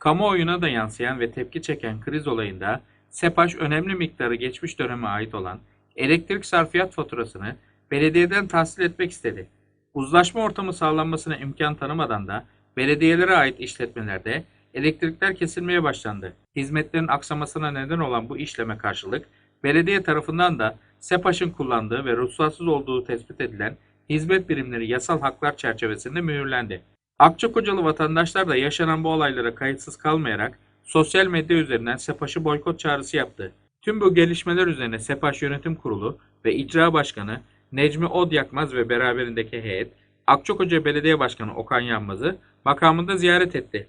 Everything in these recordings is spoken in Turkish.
Kamuoyuna da yansıyan ve tepki çeken kriz olayında SEPAŞ önemli miktarı geçmiş döneme ait olan elektrik sarfiyat faturasını belediyeden tahsil etmek istedi. Uzlaşma ortamı sağlanmasına imkan tanımadan da belediyelere ait işletmelerde elektrikler kesilmeye başlandı. Hizmetlerin aksamasına neden olan bu işleme karşılık belediye tarafından da SEPAŞ'ın kullandığı ve ruhsatsız olduğu tespit edilen hizmet birimleri yasal haklar çerçevesinde mühürlendi. Akçakocalı vatandaşlar da yaşanan bu olaylara kayıtsız kalmayarak sosyal medya üzerinden SEPAŞ'ı boykot çağrısı yaptı. Tüm bu gelişmeler üzerine SEPAŞ Yönetim Kurulu ve İcra Başkanı Necmi Odyakmaz ve beraberindeki heyet Akçakoca Belediye Başkanı Okan Yanmaz'ı makamında ziyaret etti.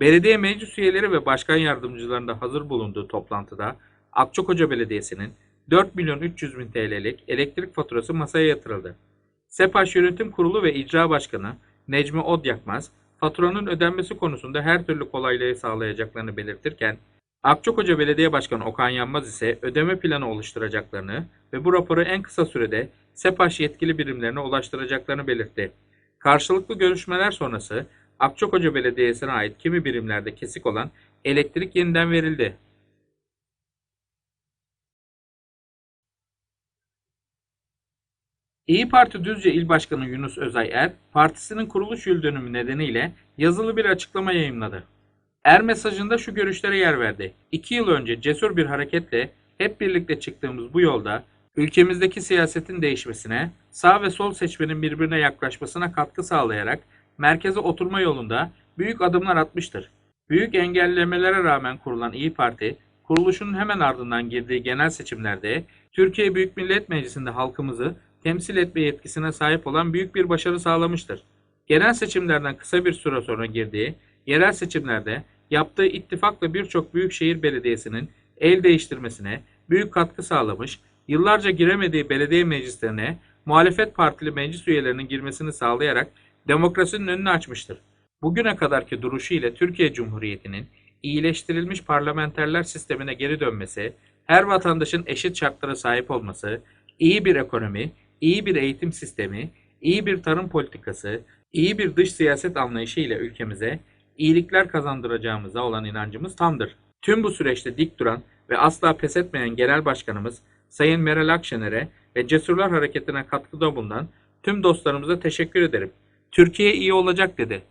Belediye meclis üyeleri ve başkan yardımcılarının da hazır bulunduğu toplantıda Akçakoca Belediyesi'nin 4 milyon 300 bin TL'lik elektrik faturası masaya yatırıldı. SEPAŞ Yönetim Kurulu ve İcra Başkanı Necmi Odyakmaz, faturanın ödenmesi konusunda her türlü kolaylığı sağlayacaklarını belirtirken, Akçakoca Belediye Başkanı Okan Yanmaz ise ödeme planı oluşturacaklarını ve bu raporu en kısa sürede SEPAŞ yetkili birimlerine ulaştıracaklarını belirtti. Karşılıklı görüşmeler sonrası Akçakoca Belediyesi'ne ait kimi birimlerde kesik olan elektrik yeniden verildi. İyi Parti Düzce İl Başkanı Yunus Özay Er, partisinin kuruluş yıl dönümü nedeniyle yazılı bir açıklama yayımladı. Er mesajında şu görüşlere yer verdi. İki yıl önce cesur bir hareketle hep birlikte çıktığımız bu yolda ülkemizdeki siyasetin değişmesine, sağ ve sol seçmenin birbirine yaklaşmasına katkı sağlayarak merkeze oturma yolunda büyük adımlar atmıştır. Büyük engellemelere rağmen kurulan İyi Parti, kuruluşunun hemen ardından girdiği genel seçimlerde Türkiye Büyük Millet Meclisi'nde halkımızı temsil etme yetkisine sahip olan büyük bir başarı sağlamıştır. Genel seçimlerden kısa bir süre sonra girdiği yerel seçimlerde yaptığı ittifakla birçok büyükşehir belediyesinin el değiştirmesine büyük katkı sağlamış, yıllarca giremediği belediye meclislerine muhalefet partili meclis üyelerinin girmesini sağlayarak demokrasinin önünü açmıştır. Bugüne kadarki duruşu ile Türkiye Cumhuriyeti'nin iyileştirilmiş parlamenterler sistemine geri dönmesi, her vatandaşın eşit şartlara sahip olması, iyi bir ekonomi, iyi bir eğitim sistemi, iyi bir tarım politikası, iyi bir dış siyaset anlayışı ile ülkemize iyilikler kazandıracağımıza olan inancımız tamdır. Tüm bu süreçte dik duran ve asla pes etmeyen Genel Başkanımız Sayın Meral Akşener'e ve Cesurlar Hareketi'ne katkıda bulunan tüm dostlarımıza teşekkür ederim. Türkiye iyi olacak dedi.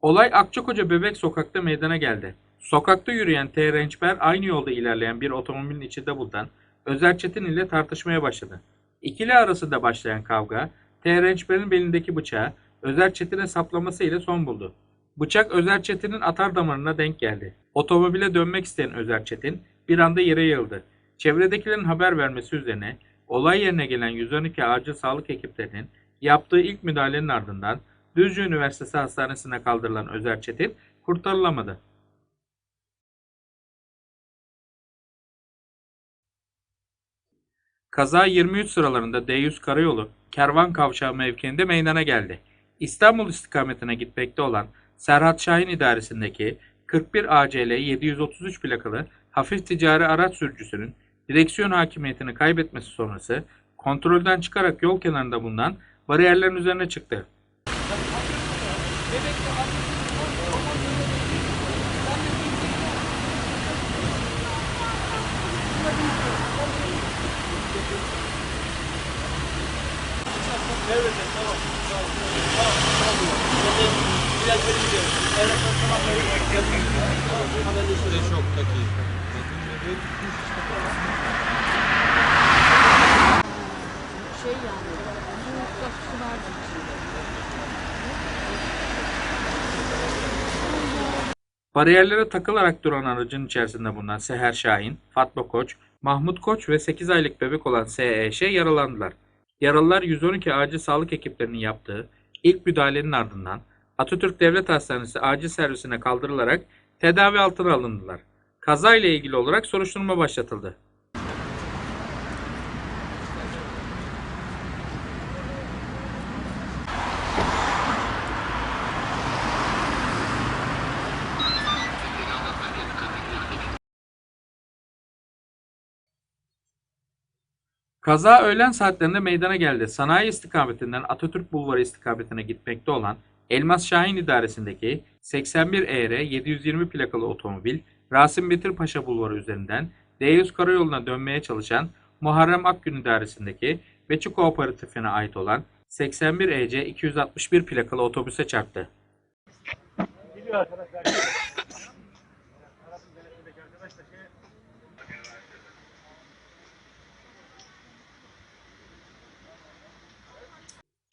Olay Akçakoca Bebek Sokak'ta meydana geldi. Sokakta yürüyen T. Rençber aynı yolda ilerleyen bir otomobilin içinde bulunan Özer Çetin ile tartışmaya başladı. İkili arasında başlayan kavga, T. Rençber'in belindeki bıçağı Özer Çetin'e saplaması ile son buldu. Bıçak Özer Çetin'in atar damarına denk geldi. Otomobile dönmek isteyen Özer Çetin bir anda yere yığıldı. Çevredekilerin haber vermesi üzerine olay yerine gelen 112 acil sağlık ekiplerinin yaptığı ilk müdahalenin ardından Düzce Üniversitesi Hastanesi'ne kaldırılan Özer Çetin kurtarılamadı. Kaza 23 sıralarında D100 Karayolu Kervan Kavşağı mevkiinde meydana geldi. İstanbul istikametine gitmekte olan Serhat Şahin idaresindeki 41 ACL 733 plakalı hafif ticari araç sürücüsünün direksiyon hakimiyetini kaybetmesi sonrası kontrolden çıkarak yol kenarında bulunan bariyerlerin üzerine çıktı. İçinde. Bariyerlere takılarak duran aracın içerisinde bulunan Seher Şahin, Fatma Koç, Mahmut Koç ve 8 aylık bebek olan SEŞ yaralandılar. Yaralılar 112 acil sağlık ekiplerinin yaptığı ilk müdahalenin ardından Atatürk Devlet Hastanesi acil servisine kaldırılarak tedavi altına alındılar. Kaza ile ilgili olarak soruşturma başlatıldı. Kaza öğlen saatlerinde meydana geldi. Sanayi istikametinden Atatürk Bulvarı istikametine gitmekte olan Elmas Şahin idaresindeki 81 ER 720 plakalı otomobil Rasim Betir Paşa Bulvarı üzerinden D100 Karayolu'na dönmeye çalışan Muharrem Akgün idaresindeki Beçi Kooperatifine ait olan 81 EC 261 plakalı otobüse çarptı.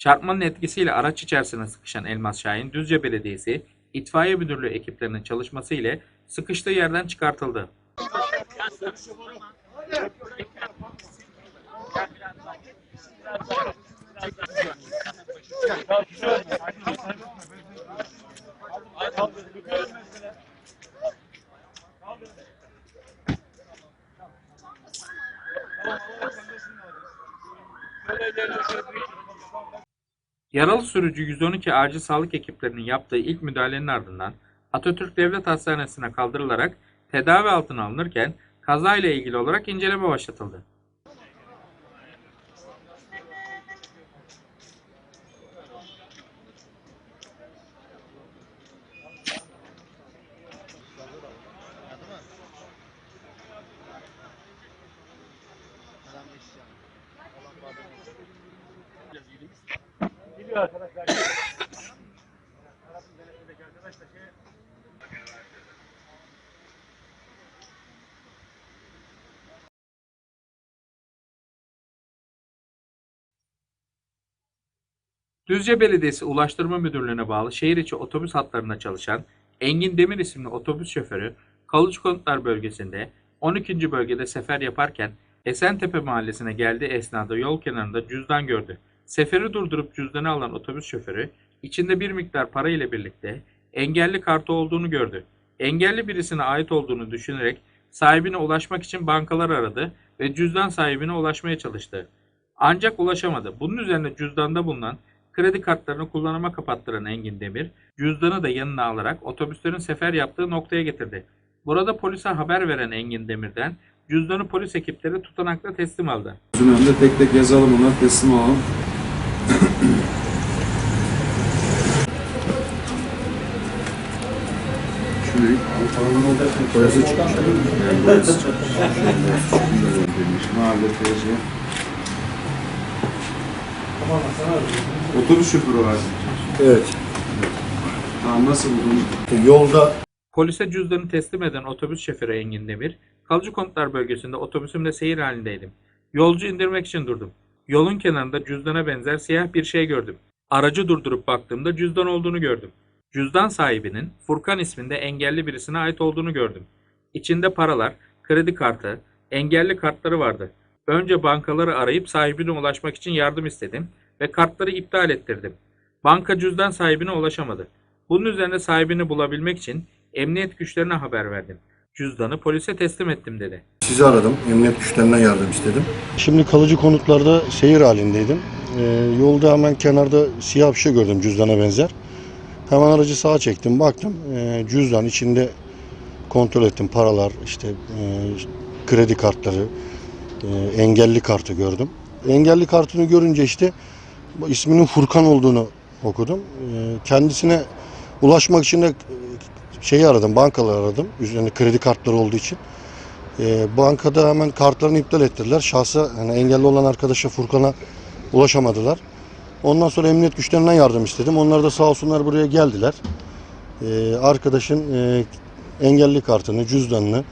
Çarpmanın etkisiyle araç içerisine sıkışan Elmas Şahin, Düzce Belediyesi, İtfaiye Müdürlüğü ekiplerinin çalışması ile sıkıştığı yerden çıkartıldı. Sürücü 112 acil sağlık ekiplerinin yaptığı ilk müdahalenin ardından Atatürk Devlet Hastanesi'ne kaldırılarak tedavi altına alınırken kazayla ilgili olarak inceleme başlatıldı. Düzce Belediyesi Ulaştırma Müdürlüğü'ne bağlı şehir içi otobüs hatlarında çalışan Engin Demir isimli otobüs şoförü Kalıcı Konutlar bölgesinde 12. bölgede sefer yaparken Esentepe mahallesine geldiği esnada yol kenarında cüzdan gördü. Seferi durdurup cüzdanı alan otobüs şoförü içinde bir miktar para ile birlikte engelli kartı olduğunu gördü. Engelli birisine ait olduğunu düşünerek sahibine ulaşmak için bankalar aradı ve cüzdan sahibine ulaşmaya çalıştı. Ancak ulaşamadı. Bunun üzerine cüzdanda bulunan kredi kartlarını kullanıma kapattıran Engin Demir, cüzdanı da yanına alarak otobüslerin sefer yaptığı noktaya getirdi. Burada polise haber veren Engin Demir'den cüzdanı polis ekipleri tutanakla teslim aldı. Önünde tek tek yazalım bunları teslim alalım. Şu ne? Boyası çıkmış. Yani boyası çıkmış. Demiş. Mahalle TC. Otobüs şoförü var. Evet. Tamam nasıl buldun? Yolda Polise cüzdanı teslim eden otobüs şoförü Engin Demir, Kalıcı Konutlar bölgesinde otobüsümle seyir halindeydim. Yolcu indirmek için durdum. Yolun kenarında cüzdana benzer siyah bir şey gördüm. Aracı durdurup baktığımda cüzdan olduğunu gördüm. Cüzdan sahibinin Furkan isminde engelli birisine ait olduğunu gördüm. İçinde paralar, kredi kartı, engelli kartları vardı. Önce bankaları arayıp sahibine ulaşmak için yardım istedim ve kartları iptal ettirdim. Banka cüzdan sahibine ulaşamadı. Bunun üzerine sahibini bulabilmek için emniyet güçlerine haber verdim. Cüzdanı polise teslim ettim dedi. sizi aradım. Emniyet güçlerinden yardım istedim. Şimdi kalıcı konutlarda seyir halindeydim. Ee, yolda hemen kenarda siyah bir şey gördüm cüzdana benzer. Hemen aracı sağa çektim baktım ee, cüzdan içinde kontrol ettim paralar işte e, kredi kartları e, engelli kartı gördüm. Engelli kartını görünce işte isminin Furkan olduğunu okudum. Ee, kendisine ulaşmak için de şeyi aradım bankaları aradım üzerinde kredi kartları olduğu için. E, bankada hemen kartlarını iptal ettirdiler. Şahsa hani engelli olan arkadaşa Furkan'a ulaşamadılar. Ondan sonra emniyet güçlerinden yardım istedim. Onlar da sağ olsunlar buraya geldiler. Arkadaşın e, engelli kartını, cüzdanını,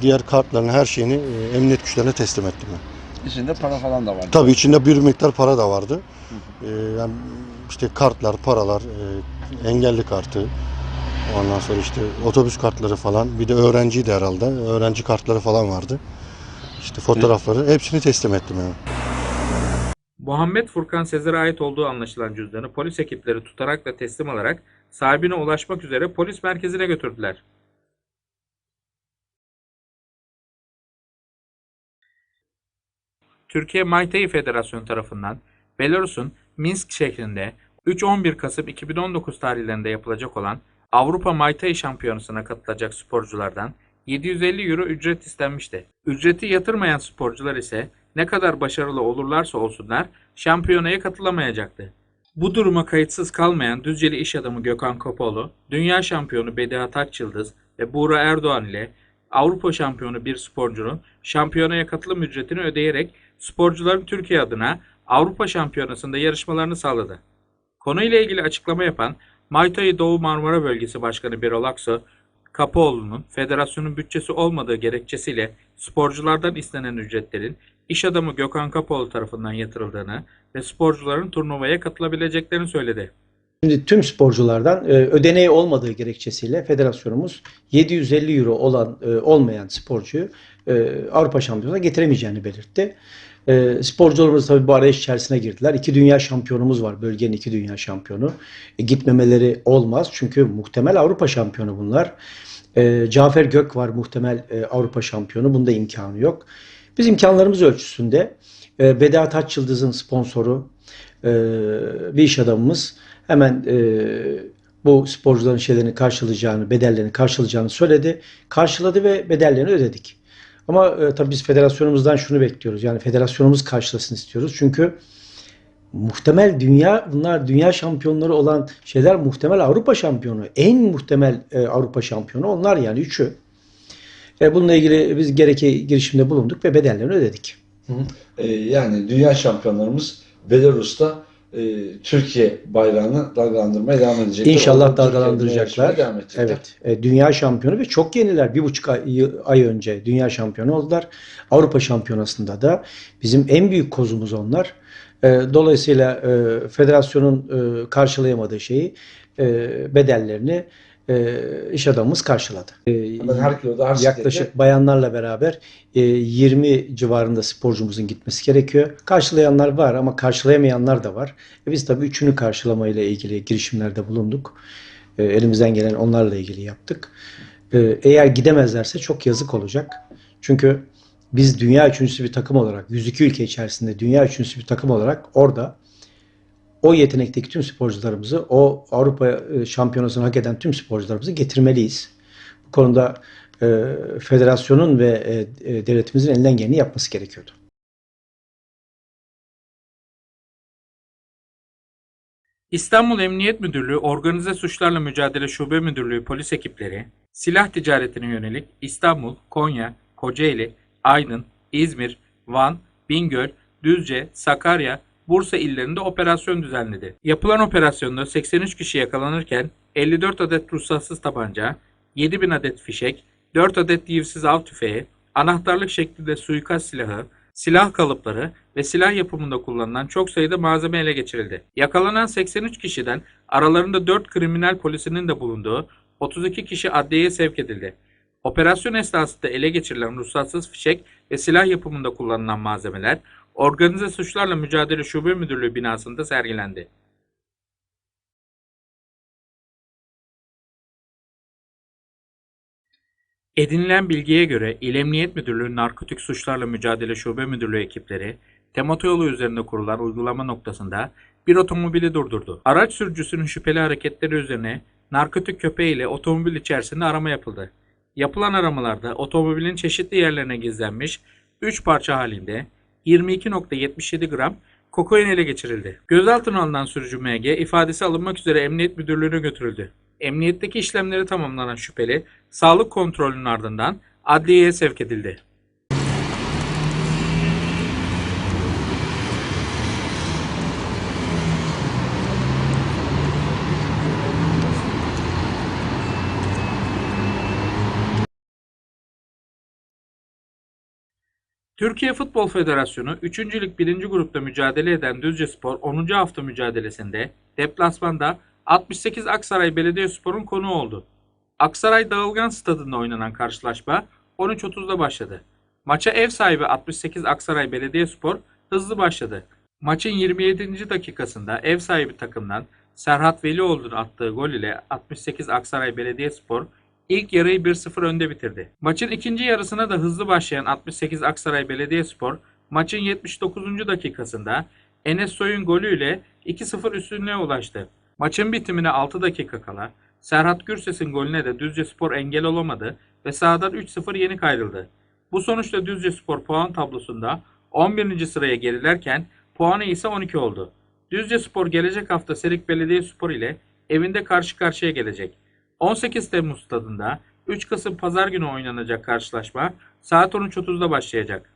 diğer kartlarını, her şeyini e, emniyet güçlerine teslim ettim ben. İçinde para falan da var. Tabii içinde bir miktar para da vardı. E, yani işte kartlar, paralar, e, engelli kartı, ondan sonra işte otobüs kartları falan, bir de öğrenciydi herhalde. Öğrenci kartları falan vardı. İşte fotoğrafları hepsini teslim ettim yani. Muhammed Furkan Sezer'e ait olduğu anlaşılan cüzdanı polis ekipleri tutarakla teslim alarak sahibine ulaşmak üzere polis merkezine götürdüler. Türkiye Muay Federasyonu tarafından Belarus'un Minsk şehrinde 3-11 Kasım 2019 tarihlerinde yapılacak olan Avrupa Muay Şampiyonası'na katılacak sporculardan 750 euro ücret istenmişti. Ücreti yatırmayan sporcular ise ne kadar başarılı olurlarsa olsunlar şampiyonaya katılamayacaktı. Bu duruma kayıtsız kalmayan Düzceli iş adamı Gökhan Kopoğlu, dünya şampiyonu Bediha Taçyıldız ve Buğra Erdoğan ile Avrupa şampiyonu bir sporcunun şampiyonaya katılım ücretini ödeyerek sporcuların Türkiye adına Avrupa şampiyonasında yarışmalarını sağladı. Konuyla ilgili açıklama yapan Maytay Doğu Marmara Bölgesi Başkanı Birol Aksu, Kapoğlu'nun federasyonun bütçesi olmadığı gerekçesiyle sporculardan istenen ücretlerin iş adamı Gökhan Kapoğlu tarafından yatırıldığını ve sporcuların turnuvaya katılabileceklerini söyledi. Şimdi tüm sporculardan e, ödeneği olmadığı gerekçesiyle federasyonumuz 750 euro olan e, olmayan sporcuyu e, Avrupa Şampiyonası'na getiremeyeceğini belirtti. E, sporcularımız tabii bu arayış içerisine girdiler. İki dünya şampiyonumuz var. Bölgenin iki dünya şampiyonu. E, gitmemeleri olmaz. Çünkü muhtemel Avrupa şampiyonu bunlar. E, Cafer Gök var muhtemel e, Avrupa şampiyonu. Bunda imkanı yok. Biz imkanlarımız ölçüsünde e, Beda Taç Yıldız'ın sponsoru e, bir iş adamımız hemen e, bu sporcuların şeylerini karşılayacağını, bedellerini karşılayacağını söyledi. Karşıladı ve bedellerini ödedik. Ama e, tabii biz federasyonumuzdan şunu bekliyoruz. Yani federasyonumuz karşılasın istiyoruz. Çünkü muhtemel dünya bunlar dünya şampiyonları olan şeyler muhtemel Avrupa şampiyonu. En muhtemel e, Avrupa şampiyonu onlar yani üçü. E, bununla ilgili biz gereki girişimde bulunduk ve bedellerini ödedik. Ee, yani dünya şampiyonlarımız Belarus'ta e, Türkiye bayrağını dalgalandırmaya devam edecekler. İnşallah dalgalandıracaklar. Devam edecekler. Evet. E, dünya şampiyonu ve çok yeniler. Bir buçuk ay, ay önce dünya şampiyonu oldular. Avrupa şampiyonasında da bizim en büyük kozumuz onlar. E, dolayısıyla e, federasyonun e, karşılayamadığı şeyi e, bedellerini e, iş adamımız karşıladı. E, her kiloda her Yaklaşık siklette bayanlarla beraber e, 20 civarında sporcumuzun gitmesi gerekiyor. Karşılayanlar var ama karşılayamayanlar da var. E biz tabii üçünü karşılamayla ilgili girişimlerde bulunduk. E, elimizden gelen onlarla ilgili yaptık. E, eğer gidemezlerse çok yazık olacak. Çünkü biz dünya üçüncüsü bir takım olarak, 102 ülke içerisinde dünya üçüncüsü bir takım olarak orada o yetenekteki tüm sporcularımızı, o Avrupa e, şampiyonasını hak eden tüm sporcularımızı getirmeliyiz. Bu konuda e, federasyonun ve e, e, devletimizin elinden geleni yapması gerekiyordu. İstanbul Emniyet Müdürlüğü Organize Suçlarla Mücadele Şube Müdürlüğü polis ekipleri silah ticaretine yönelik İstanbul, Konya, Kocaeli, Aydın, İzmir, Van, Bingöl, Düzce, Sakarya, Bursa illerinde operasyon düzenledi. Yapılan operasyonda 83 kişi yakalanırken 54 adet ruhsatsız tabanca, 7000 adet fişek, 4 adet divsiz av tüfeği, anahtarlık şeklinde suikast silahı, silah kalıpları ve silah yapımında kullanılan çok sayıda malzeme ele geçirildi. Yakalanan 83 kişiden aralarında 4 kriminal polisinin de bulunduğu 32 kişi adliyeye sevk edildi. Operasyon esnasında ele geçirilen ruhsatsız fişek ve silah yapımında kullanılan malzemeler Organize Suçlarla Mücadele Şube Müdürlüğü binasında sergilendi. Edinilen bilgiye göre İl Emniyet Müdürlüğü Narkotik Suçlarla Mücadele Şube Müdürlüğü ekipleri Temotoyolu üzerinde kurulan uygulama noktasında bir otomobili durdurdu. Araç sürücüsünün şüpheli hareketleri üzerine narkotik köpeği ile otomobil içerisinde arama yapıldı. Yapılan aramalarda otomobilin çeşitli yerlerine gizlenmiş 3 parça halinde 22.77 gram kokain ele geçirildi. Gözaltına alınan sürücü MG ifadesi alınmak üzere Emniyet Müdürlüğü'ne götürüldü. Emniyetteki işlemleri tamamlanan şüpheli sağlık kontrolünün ardından adliyeye sevk edildi. Türkiye Futbol Federasyonu 3. Lig 1. grupta mücadele eden Düzcespor 10. hafta mücadelesinde deplasmanda 68 Aksaray Belediyespor'un konuğu oldu. Aksaray Dağılgan Stadında oynanan karşılaşma 13.30'da başladı. Maça ev sahibi 68 Aksaray Belediyespor hızlı başladı. Maçın 27. dakikasında ev sahibi takımdan Serhat Velioğlu'nun attığı gol ile 68 Aksaray Belediyespor ilk yarıyı 1-0 önde bitirdi. Maçın ikinci yarısına da hızlı başlayan 68 Aksaray Belediyespor maçın 79. dakikasında Enes Soy'un golüyle 2-0 üstünlüğe ulaştı. Maçın bitimine 6 dakika kala Serhat Gürses'in golüne de Düzcespor engel olamadı ve sahadan 3-0 yenik ayrıldı. Bu sonuçla Düzcespor puan tablosunda 11. sıraya gerilerken puanı ise 12 oldu. Düzce Spor gelecek hafta Serik Belediyespor ile evinde karşı karşıya gelecek. 18 Temmuz stadında 3 Kasım Pazar günü oynanacak karşılaşma saat 13.30'da başlayacak.